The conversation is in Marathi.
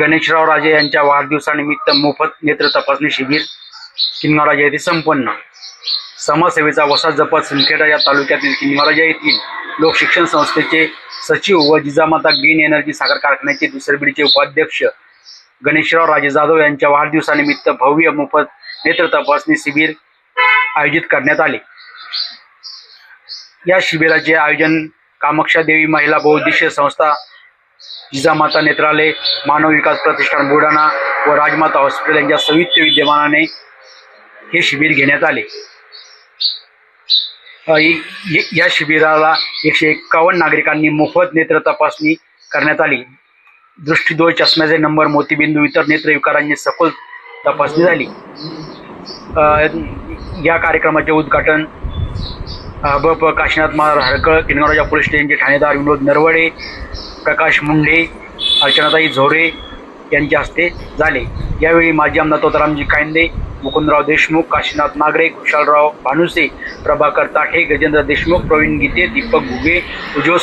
गणेशराव राजे यांच्या वाढदिवसानिमित्त मोफत नेत्र तपासणी शिबिर किनगावराजा येथे संपन्न. समाजसेवेचा वसा जपत सिंदखेडा या तालुक्यातील किनगावराजा येथील लोकशिक्षण संस्थेचे सचिव व जिजामाता ग्रीन एनर्जी साखर कारखान्याचे दुसरे बीडचे उपाध्यक्ष गणेशराव राजे जाधव यांच्या वाढदिवसानिमित्त भव्य मोफत नेत्र तपासणी शिबिर आयोजित करण्यात आले. या शिबिराचे आयोजन कामाक्षा देवी महिला बहुउद्देशीय संस्था जिजामाता नेत्रालय मानव विकास प्रतिष्ठान बुलढाणा व राजमाता हॉस्पिटल यांच्या संयुक्त विद्यमानाने हे शिबिर घेण्यात आले. या शिबिराला एकशे एक्कावन्न नागरिकांनी मोफत नेत्र तपासणी करण्यात आली. दृष्टीदोष चष्म्याचे नंबर मोतीबिंदू इतर नेत्रविकारांची सखोल तपासणी झाली. या कार्यक्रमाचे उद्घाटन ब प काशीनाथ महार हरकळ किनगावराजा पोलीस स्टेशनचे ठाणेदार विनोद नरवडे प्रकाश मुंढे अर्चनाताई झोरे यांच्या हस्ते झाले. यावेळी माजी आमदार तोतारामजी कायंदे मुकुंदराव देशमुख काशीनाथ नागरे कुशालराव भानुसे प्रभाकर ताठे गजेंद्र देशमुख प्रवीण गीते दीपक घुगे उज्ज्वल